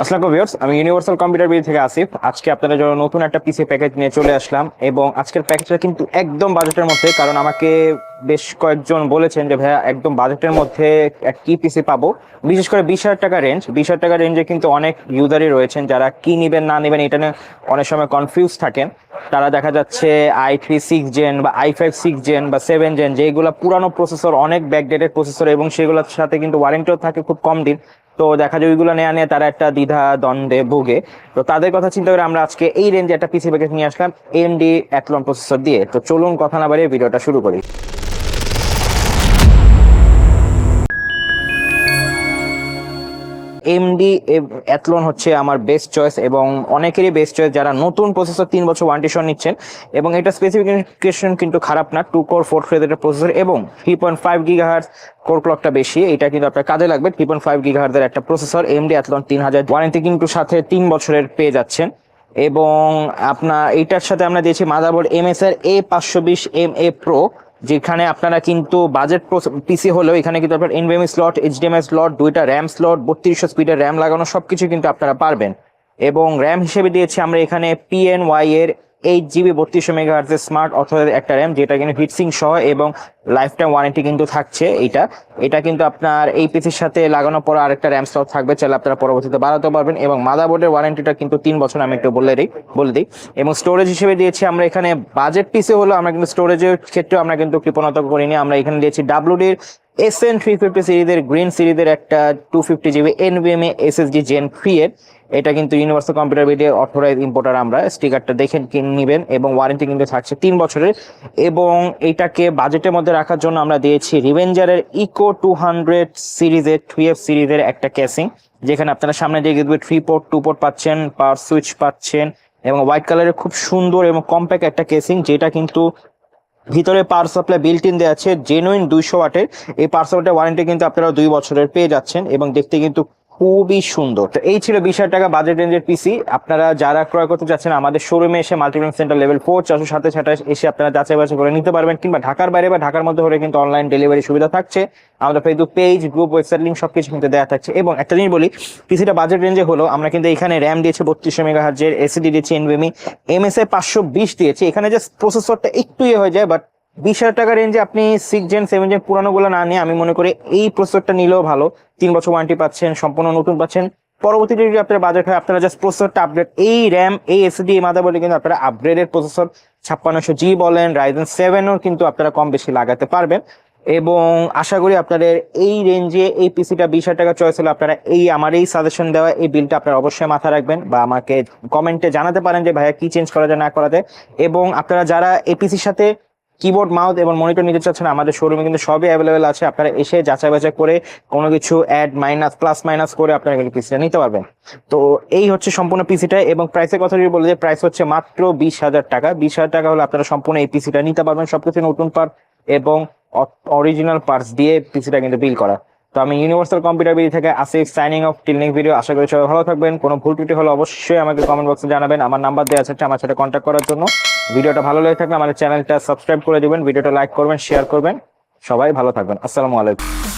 আসসালামু ভিউয়ার্স, আমি universal computer BD থেকে আসিফ। আজকে আপনাদের জন্য নতুন একটা পিসি প্যাকেজ নিয়ে চলে আসলাম এবং আজকের প্যাকেজটা কিন্তু একদম বাজেটের মধ্যে, কারণ আমাকে বেশ কয়েকজন বলেছেন যে, ভাইয়া, একদম বাজেটের মধ্যে কি পিসি পাবো? বিশেষ করে বিশ হাজার টাকা রেঞ্জ বিশ হাজার টাকা রেঞ্জে কিন্তু অনেক ইউজারই রয়েছেন যারা কি নিবেন, না নেবেন, এটা নিয়ে অনেক সময় কনফিউজ থাকেন। তারা দেখা যাচ্ছে আই থ্রি সিক্স জেন বা আই ফাইভ সিক্স জেন বা সেভেন জেন যেগুলো পুরানো প্রসেসর অনেক ব্যাকডেটেড প্রসেসর এবং সেগুলোর সাথে কিন্তু ওয়ারেন্টিও থাকে খুব কম দিন। তো দেখা যায় ওইগুলো নেওয়া নিয়ে তারা একটা দ্বিধা দ্বন্দ্বে ভোগে। তো তাদের কথা চিন্তা করে আমরা আজকে এই রেঞ্জে একটা পিসি প্যাকেজ নিয়ে আসলাম এমডি অ্যাথলন প্রসেসর দিয়ে। তো চলুন কথা না বাড়িয়ে ভিডিওটা শুরু করি। এমডি অ্যাথলন হচ্ছে আমার বেস্ট চয়েস এবং অনেকেরই বেস্ট চয়েস যারা নতুন প্রসেসর তিন বছর ওয়ারেন্টি সহ নিচ্ছেন এবং এটা স্পেসিফিকেশন কিন্তু খারাপ না টু কোর ফোর থ্রেডের প্রসেসর এবং three point five gigahertz core ক্লকটা বেশি, এটা কিন্তু আপনার কাজে লাগবে। থ্রি পয়েন্ট ফাইভ গিগাহার্সের একটা প্রসেসর এমডি অ্যাথলন তিন হাজার ওয়ারেন্টি কিন্তু সাথে তিন বছরের পেয়ে যাচ্ছেন। এবং আপনার, এইটার সাথে আমরা দিয়েছি মাদারবোর্ড এম এস এর এ পাঁচশো বিশ এম এ প্রো যেখানে আপনারা কিন্তু বাজেট পিসি হলেও এখানে কিন্তু আপনার এনভিএমই স্লট এইচডিএমআই স্লট দুইটা র্যাম স্লট বত্রিশশো স্পিডের র্যাম লাগানো সব কিছু কিন্তু আপনারা পারবেন। এবং র্যাম হিসেবে দিয়েছি আমরা এখানে পিএনওয়াই এর এইট জিবি বত্রিশশো মেগাহার্জের স্মার্ট অথবা একটা র্যাম যেটা কিন্তু হিটসিং সহ এবং লাইফ টাইম ওয়ারেন্টি কিন্তু থাকছে এইটা। এটা কিন্তু আপনার এই পিসির সাথে লাগানোর পর আরেকটা র্যাম স্লট থাকবে, চাইলে আপনারা পরবর্তীতে বাড়াতে পারবেন এবং মাদারবোর্ডের ওয়ারেন্টিটা কিন্তু তিন বছর আমি একটু বলে দিই বলে দিই। এবং স্টোরেজ হিসেবে দিয়েছি আমরা এখানে বাজেট পিসে হলো, আমরা কিন্তু স্টোরেজের ক্ষেত্রেও আমরা কিন্তু কৃপণতা করিনি। আমরা এখানে দিয়েছি ডাব্লিউডির এস এন থ্রি ফিফটি সিরিজের গ্রিন সিরিজের একটা two fifty GB NVMe SSD gen three এর এটা কিন্তু universal computer BD authorize importer আমরা। স্টিকারটা দেখে নেবেন এবং ওয়ারেন্টি কিন্তু থাকছে তিন বছরের। এবং এটাকে বাজেটের মধ্যে রাখার জন্য আমরা দিয়েছি রিভেঞ্জারের ইকো টু হান্ড্রেড সিরিজের এফ সিরিজের একটা ক্যাসিং যেখানে আপনারা সামনে দিয়ে দেখবে থ্রি পোর্ট টু পোর্ট পাচ্ছেন পাওয়ার সুইচ পাচ্ছেন, এবং হোয়াইট কালারের খুব সুন্দর এবং কম্প্যাক্ট একটা কেসিং যেটা কিন্তু ভিতরে পাওয়ার সাপ্লাই বিল্ট ইন দেওয়া আছে জেনুইন দুইশো ওয়াটের এই পাওয়ার সাপ্লাই ওয়ারেন্টি কিন্তু আপনারা দুই বছরের পেয়ে যাচ্ছেন এবং দেখতে কিন্তু খুবই সুন্দর। তো এই ছিল বিশ টাকা বাজেট রেঞ্জের পিসি আপনারা যারা ক্রয় করতে চাচ্ছেন, আমাদের শোরুমে এসে মাল্টিপ্লেন সেন্টার লেভেল ফোর চারশো সাথে সাতাশ এসে আপনারা যাচাই বাছাই করে নিতে পারবেন, কিংবা ঢাকার বাইরে বা ঢাকার মধ্যে হলে কিন্তু অনলাইন ডেলিভারি সুবিধা থাকছে। আমাদের Facebook page group website link সবকিছু কিন্তু দেওয়া থাকছে। এবং একটা জিনিস বলি পিসিটা বাজেট রেঞ্জে হলো, আমরা কিন্তু এখানে র্যাম দিয়েছি বত্রিশশো মেগা হার্জের এসিডি দিয়েছি এনভিএমি এমএসএ পাঁচশো বিশ দিয়েছি। এখানে জাস্ট প্রসেসরটা একটু ইয়ে হয়ে যায় বাট বিশ হাজার টাকা রেঞ্জে আপনি সিক্স জেন সেভেন জেন পুরানোগুলো না নিয়ে, আমি মনে করি এই প্রসেসরটা নিলেও ভালো। তিন বছর ওয়ারেন্টি পাচ্ছেন, সম্পূর্ণ নতুন পাচ্ছেন। পরবর্তীতে যদি আপনার বাজেট হয়, আপনারা জাস্ট প্রসেসরটা আপগ্রেড এই র্যাম এই এসডি এই মাদারবোর্ডে কিন্তু আপনারা আপগ্রেডের প্রসেসর ছাপ্পান্নশো জি বলেন রাইজেন সেভেনও কিন্তু আপনারা কম বেশি লাগাতে পারবেন। এবং আশা করি আপনাদের এই রেঞ্জে এই পিসিটা বিশ হাজার টাকা চয়েস হলে আপনারা এই, আমার এই সাজেশন দেওয়া, এই বিলটা আপনারা অবশ্যই মাথা রাখবেন বা আমাকে কমেন্টে জানাতে পারেন যে ভাইয়া কি চেঞ্জ করা যায়, না করা যায়। এবং আপনারা যারা এই পিসির সাথে কিবোর্ড মাউথ এবং মনিটর নিতে চাচ্ছেন, আমাদের শোরুমে কিন্তু সবই অ্যাভেলেবেল আছে। আপনারা এসে যাচাই বাছাই করে কোনো কিছু অ্যাড মাইনাস প্লাস মাইনাস করে আপনারা কিন্তু পিসিটা নিতে পারবেন। তো এই হচ্ছে সম্পূর্ণ পিসিটা এবং প্রাইসের কথা যদি বলে, যে প্রাইস হচ্ছে মাত্র বিশ হাজার টাকা। বিশ হাজার টাকা হলে আপনারা সম্পূর্ণ এই পিসিটা নিতে পারবেন, সবকিছু নতুন পার্ট এবং অরিজিনাল পার্টস দিয়ে পিসিটা কিন্তু বিল করা। তো আমি ইউনিভার্সাল কম্পিউটার বিডি থেকে আসিফ সাইনিং অফ টিলনিক ভিডিও আশা করি সবাই ভালো থাকবেন। কোনো ভুল ত্রুটি হলে অবশ্যই আমাকে কমেন্ট বক্সে জানাবেন। আমার নাম্বার দেওয়া আছে আমার সাথে কন্ট্যাক্ট করার জন্য। ভিডিওটা ভালো লেগে থাকলে আমাদের চ্যানেলটা সাবস্ক্রাইব করে দিবেন, ভিডিওটা লাইক করবেন শেয়ার করবেন। সবাই ভালো থাকবেন। আসসালামু আলাইকুম।